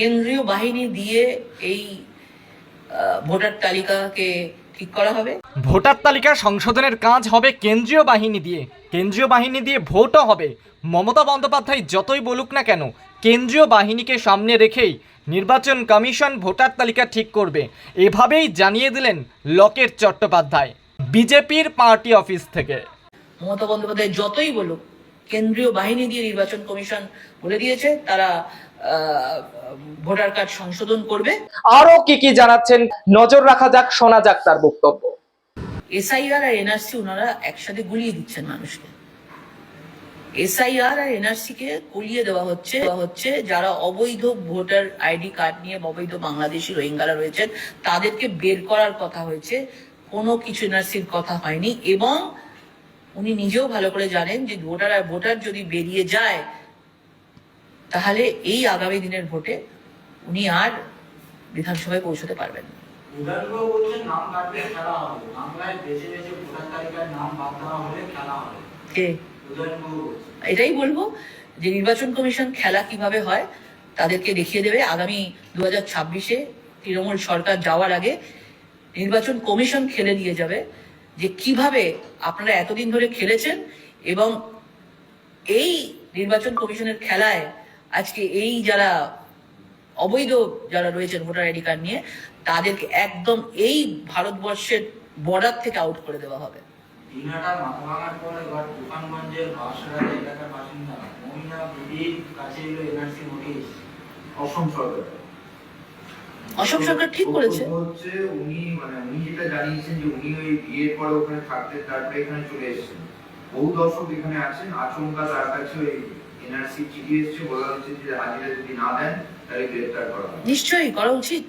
কেন্দ্রীয় বাহিনী দিয়ে এই ভোটার তালিকাকে ঠিক করা হবে। ভোটার তালিকা সংশোধনের কাজ হবে কেন্দ্রীয় বাহিনী দিয়ে। কেন্দ্রীয় বাহিনী দিয়ে ভোটও হবে। মমতা বন্দ্যোপাধ্যায় যতই বলুক না কেন কেন্দ্রীয় বাহিনীকে সামনে রেখেই নির্বাচন কমিশন ভোটার তালিকা ঠিক করবে। এভাবেই জানিয়ে দিলেন লকেট চট্টোপাধ্যায় বিজেপির পার্টি অফিস থেকে। মমতা বন্দ্যোপাধ্যায় যতই বলুক কেন্দ্রীয় বাহিনী দিয়ে নির্বাচন কমিশন বলে দিয়েছে তারা ভোটার কার্ড সংশোধন করবে। আরও কি কি জানাচ্ছেন? নজর রাখা যাক শোনা যাক তার বক্তব্য। এসআইআর আর এনআরসি ওনারা একসাথে গুলিয়ে দিচ্ছেন মানুষকে। এসআইআর আর এনআরসি কে গুলিয়ে দেওয়া হচ্ছে হচ্ছে যারা অবৈধ ভোটার আইডি কার্ড নিয়ে অবৈধ বাংলাদেশি রোহিঙ্গারা রয়েছেন তাদেরকে বের করার কথা হয়েছে। কোনো কিছু এনআরসির কথা হয়নি এবং উনি নিজেও ভালো করে জানেন যে ভোটার আর ভোটার যদি বেরিয়ে যায় তাহলে এই আগামী দিনের ভোটে উনি আর বিধানসভায় পৌঁছতে পারবেন এটাই বলব যে নির্বাচন কমিশন খেলা কীভাবে হয় তাদেরকে দেখিয়ে দেবে। আগামী দু হাজার ছাব্বিশে তৃণমূল সরকার যাওয়ার আগে নির্বাচন কমিশন খেলে দিয়ে যাবে যে কীভাবে আপনারা এতদিন ধরে খেলেছেন এবং এই নির্বাচন কমিশনের খেলায় আজকে এই যারা অবৈধ যারা রয়েছেন ভোটার আইডি কার্ড নিয়ে তাদেরকে একদম এই ভারতবর্ষের বর্ডার থেকে আউট করে দেওয়া হবে। অসম সরকার। অসম সরকার ঠিক করেছে। হচ্ছে উনি মানে উনি যেটা জানিয়েছেন যে উনি ওই বিয়ের পরে ওখানে থাকতেন তারপরে এখানে চলে এসেছেন। বহু দর্শক এখানে আছেন আচমকা তার কাছে ওই এনআরসি চিঠি এসেছে বলা হচ্ছে যে হাজিরা যদি না দেন, তাহলে গ্রেফতার করা হবে। নিশ্চয়ই, করা উচিত।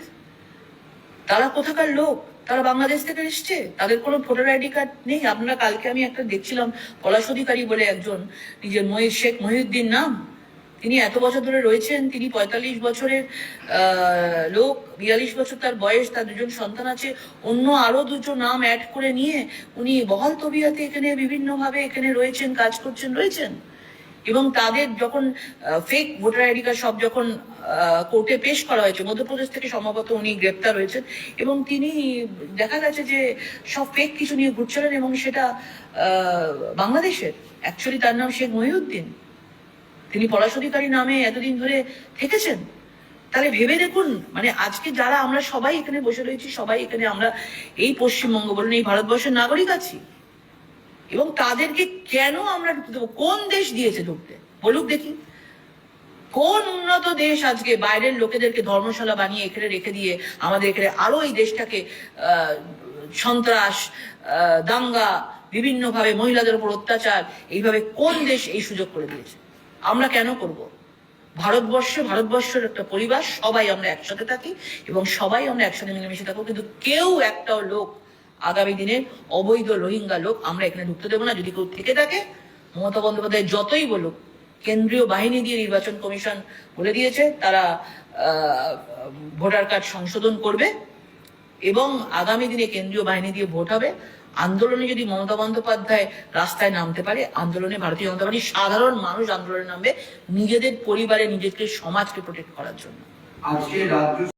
তারা কোথাকার লোক? তারা বাংলাদেশ থেকে এসছে? তাদের কোনো ভোটার আইডি কার্ড নেই? কালকে আমি একটা দেখছিলাম, পলাশ অধিকারী বলে একজন নিজের শেখ মহিউদ্দিন নাম। তিনি এত বছর ধরে রয়েছেন, তিনি পঁয়তাল্লিশ বছরের লোক, বিয়াল্লিশ বছর তার বয়স, তার দুজন সন্তান আছে। অন্য আরও দুটো নাম অ্যাড করে নিয়ে উনি বহাল তবিয়াতে এখানে বিভিন্নভাবে এখানে রয়েছেন, কাজ করছেন, রয়েছেন। এবং তাদের যখন ফেক ভোটার আইডি কার্ড সব যখন কোর্টে পেশ করা হয়েছে, মধ্যপ্রদেশ থেকে সম্ভবত উনি গ্রেপ্তার হয়েছেন এবং তিনি দেখা গেছে যে সব ফেক কিছু নিয়ে ঘুরছিলেন এবং সেটা বাংলাদেশের। অ্যাকচুয়ালি তার নাম শেখ মহিউদ্দিন। তিনি পলাশধিকারী নামে এতদিন ধরে থেকেছেন। তাহলে ভেবে দেখুন মানে আজকে যারা আমরা সবাই এখানে বসে রয়েছি, সবাই এখানে আমরা এই পশ্চিমবঙ্গ বলুন, এই ভারতবর্ষের নাগরিক আছি। এবং তাদেরকে কেন আমরা ঢুকতে দেবো? কোন দেশ দিয়েছে ঢুকতে? বলুক দেখি। কোন উন্নত দেশ আজকে বাইরের লোকেদেরকে ধর্মশালা বানিয়ে এখানে রেখে দিয়ে আমাদের এখানে আরও এই দেশটাকে সন্ত্রাস দাঙ্গা, বিভিন্নভাবে মহিলাদের উপর অত্যাচার, এইভাবে কোন দেশ এই সুযোগ করে দিয়েছে? আমরা কেন করব? ভারতবর্ষ, ভারতবর্ষের একটা পরিবার, সবাই আমরা একসাথে থাকি এবং সবাই আমরা একসাথে মিলেমিশে থাকব, কিন্তু কেউ একটাও লোক আগামী দিনে অবৈধ রোহিঙ্গা লোক আমরা এখানে ঢুকতে দেবো না। যদি কেউ থেকে থাকে, মমতা বন্দ্যোপাধ্যায় যতই বলুক, কেন্দ্রীয় বাহিনী দিয়ে নির্বাচন কমিশন বলে দিয়েছে, তারা ভোটার কার্ড সংশোধন করবে এবং আগামী দিনে কেন্দ্রীয় বাহিনী দিয়ে ভোট হবে। আন্দোলনে যদি মমতা বন্দ্যোপাধ্যায় রাস্তায় নামতে পারে, আন্দোলনে ভারতীয় জনতা পার্টি সাধারণ মানুষ আন্দোলনে নামবে নিজেদের পরিবারে, নিজেদের সমাজকে প্রোটেক্ট করার জন্য। আজকে রাজ্য